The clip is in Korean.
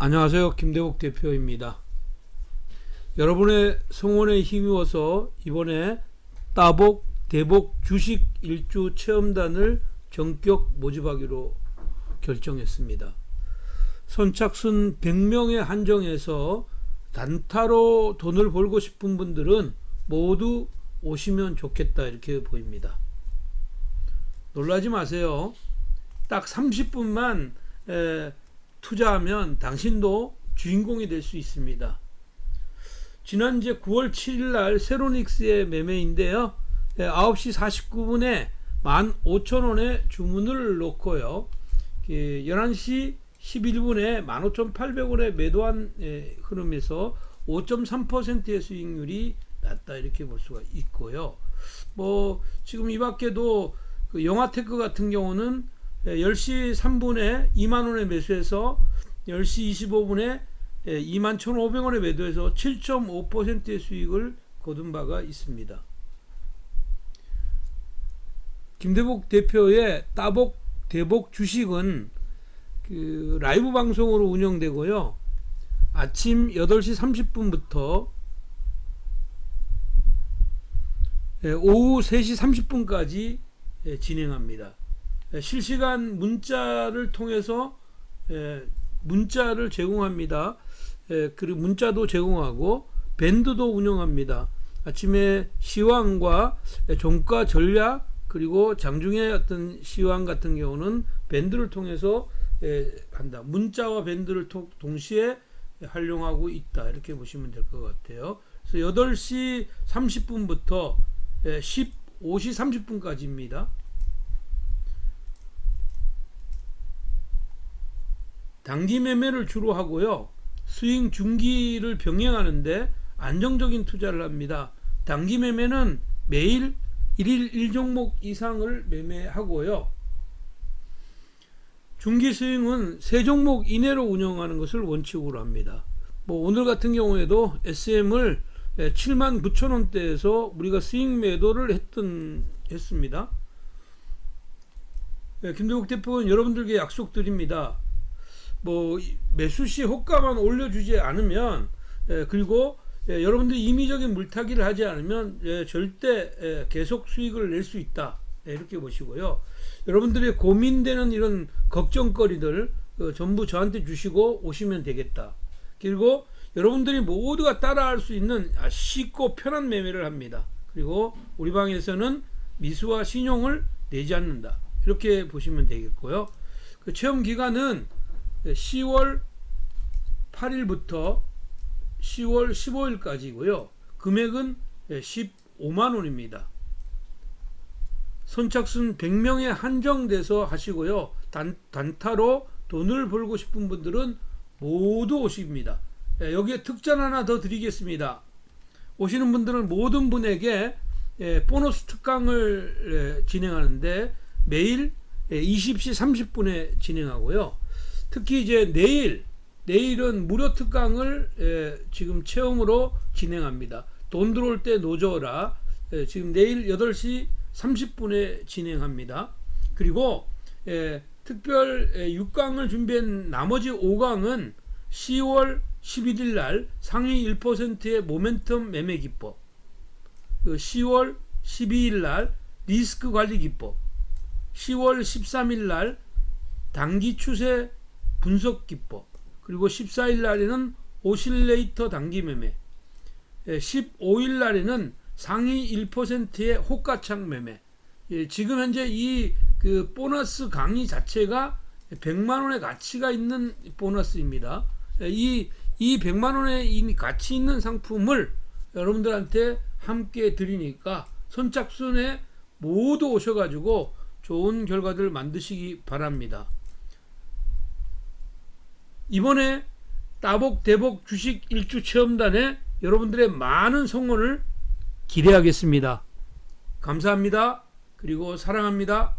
안녕하세요. 김대복 대표입니다. 여러분의 성원에 힘입어서 이번에 따복 대복 주식 일주 체험단을 전격 모집하기로 결정했습니다. 선착순 100명에 한정해서 단타로 돈을 벌고 싶은 분들은 모두 오시면 좋겠다 이렇게 보입니다. 놀라지 마세요. 딱 30분만 에, 투자하면 당신도 주인공이 될 수 있습니다. 지난 이제 9월 7일 날 세로닉스의 매매인데요. 예, 9시 49분에 15,000원에 주문을 놓고요. 그 11시 11분에 15,800원에 매도한 예, 흐름에서 5.3%의 수익률이 났다 이렇게 볼 수가 있고요. 뭐 지금 이 밖에도 그 영화테크 같은 경우는 예, 10시 3분에 2만 원에 매수해서 10시 25분에 2만 1,500원에 매도해서 7.5%의 수익을 거둔 바가 있습니다. 김대복 대표의 따복 대복 주식은 그 라이브 방송으로 운영되고요. 아침 8시 30분부터 예, 오후 3시 30분까지 예, 진행합니다. 예, 실시간 문자를 통해서 예, 문자를 제공합니다. 예, 그리고 문자도 제공하고 밴드도 운영합니다. 아침에 시황과 종가 전략 그리고 장중에 어떤 시황 같은 경우는 밴드를 통해서 예, 한다. 문자와 밴드를 통- 동시에 활용하고 있다. 이렇게 보시면 될 것 같아요. 그래서 8시 30분부터 15시 30분까지입니다. 단기 매매를 주로 하고요. 스윙 중기를 병행하는데 안정적인 투자를 합니다. 단기 매매는 매일 1일 1종목 이상을 매매하고요. 중기 스윙은 세 종목 이내로 운영하는 것을 원칙으로 합니다. 뭐 오늘 같은 경우에도 SM을 7만 9천 원대에서 우리가 스윙 매도를 했던 했습니다. 예, 김대국 대표는 여러분들께 약속드립니다. 뭐 이- 매수 시 호가만 올려주지 않으면 예, 그리고 예, 여러분들이 임의적인 물타기를 하지 않으면 예, 절대 예, 계속 수익을 낼 수 있다 예, 이렇게 보시고요. 여러분들의 고민되는 이런 걱정거리들 어, 전부 저한테 주시고 오시면 되겠다. 그리고 여러분들이 모두가 따라할 수 있는 아, 쉽고 편한 매매를 합니다. 그리고 우리 방에서는 미수와 신용을 내지 않는다. 이렇게 보시면 되겠고요. 그 체험 기간은 10월 8일부터 10월 15일까지고요. 금액은 15만 원입니다. 선착순 100명에 한정돼서 하시고요. 단, 단타로 돈을 벌고 싶은 분들은 모두 오십니다. 예, 여기에 특전 하나 더 드리겠습니다. 오시는 분들은 모든 분에게 예, 보너스 특강을 예, 진행하는데 매일 예, 20시 30분에 진행하고요. 특히 이제 내일 내일은 무료 특강을 예, 지금 체험으로 진행합니다. 돈 들어올 때 노져라. 예, 지금 내일 8시 30분에 진행합니다. 그리고 예, 특별 예, 6강을 준비한 나머지 5강은 10월 11일 날 상위 1%의 모멘텀 매매 기법, 그 10월 12일 날 리스크 관리 기법, 10월 13일 날 단기 추세 분석 기법, 그리고 14일 날에는 오실레이터 단기 매매, 15일 날에는 상위 1%의 호가창 매매. 예, 지금 현재 이 그 보너스 강의 자체가 100만 원의 가치가 있는 보너스입니다. 예, 이, 이 100만 원의 가치 있는 상품을 여러분들한테 함께 드리니까 선착순에 모두 오셔가지고 좋은 결과들 만드시기 바랍니다. 이번에 따복 대복 주식 일주 체험단에 여러분들의 많은 성원을 기대하겠습니다. 감사합니다. 그리고 사랑합니다.